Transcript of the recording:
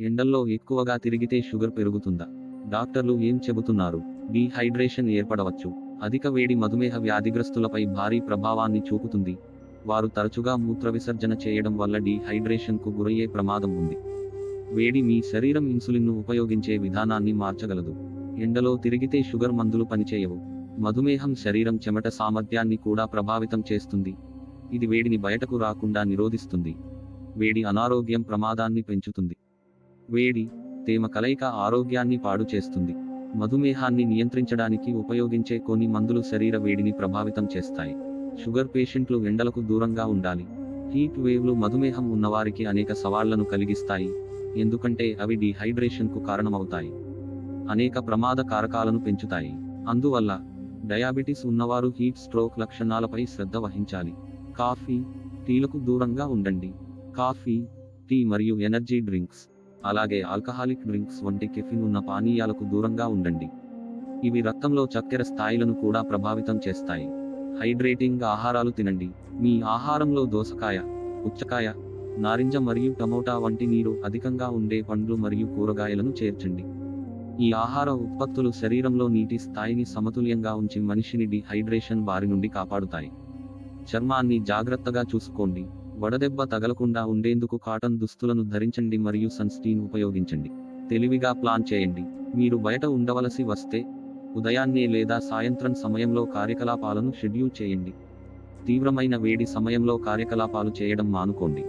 ఎండల్లో ఎక్కువగా తిరిగితే షుగర్ పెరుగుతుందా? డాక్టర్లు ఏం చెబుతున్నారు? డీహైడ్రేషన్ ఏర్పడవచ్చు. అధిక వేడి మధుమేహ వ్యాధిగ్రస్తులపై భారీ ప్రభావాన్ని చూపుతుంది. వారు తరచుగా మూత్ర విసర్జన చేయడం వల్ల డీహైడ్రేషన్కు గురయ్యే ప్రమాదం ఉంది. వేడి మీ శరీరం ఇన్సులిన్ను ఉపయోగించే విధానాన్ని మార్చగలదు. ఎండలో తిరిగితే షుగర్ మందులు పనిచేయవు. మధుమేహం శరీరం చెమట సామర్థ్యాన్ని కూడా ప్రభావితం చేస్తుంది. ఇది వేడిని బయటకు రాకుండా నిరోధిస్తుంది. వేడి అనారోగ్యం ప్రమాదాన్ని పెంచుతుంది. వేడి తేమ కలయిక ఆరోగ్యాన్ని పాడు చేస్తుంది. మధుమేహాన్ని నియంత్రించడానికి ఉపయోగించే కొన్ని మందులు శరీర వేడిని ప్రభావితం చేస్తాయి. షుగర్ పేషెంట్లు ఎండలకు దూరంగా ఉండాలి. హీట్ వేవ్లు మధుమేహం ఉన్నవారికి అనేక సవాళ్ళను కలిగిస్తాయి. ఎందుకంటే అవి డీహైడ్రేషన్కు కారణమవుతాయి. అనేక ప్రమాద కారకాలను పెంచుతాయి. అందువల్ల డయాబెటిస్ ఉన్నవారు హీట్ స్ట్రోక్ లక్షణాలపై శ్రద్ధ వహించాలి. కాఫీ టీలకు దూరంగా ఉండండి. కాఫీ టీ మరియు ఎనర్జీ డ్రింక్స్. అలాగే ఆల్కహాలిక్ డ్రింక్స్ వంటి కెఫిన్ ఉన్న పానీయాలకు దూరంగా ఉండండి. ఇవి రక్తంలో చక్కెర స్థాయిలను కూడా ప్రభావితం చేస్తాయి. హైడ్రేటింగ్ ఆహారాలు తినండి. మీ ఆహారంలో దోసకాయ పుచ్చకాయ నారింజ మరియు టమోటా వంటి నీరు అధికంగా ఉండే పండ్లు మరియు కూరగాయలను చేర్చండి. ఈ ఆహార ఉత్పత్తులు శరీరంలో నీటి స్థాయిని సమతుల్యంగా ఉంచి మనిషిని డిహైడ్రేషన్ బారి నుండి కాపాడుతాయి. చర్మాన్ని జాగ్రత్తగా చూసుకోండి. వడదెబ్బ తగలకుండా ఉండేందుకు కాటన్ దుస్తులను ధరించండి మరియు సన్స్క్రీన్ ఉపయోగించండి. తెలివిగా ప్లాన్ చేయండి. మీరు బయట ఉండవలసి వస్తే ఉదయాన్నే లేదా సాయంత్రం సమయంలో కార్యకలాపాలను షెడ్యూల్ చేయండి. తీవ్రమైన వేడి సమయంలో కార్యకలాపాలు చేయడం మానుకోండి.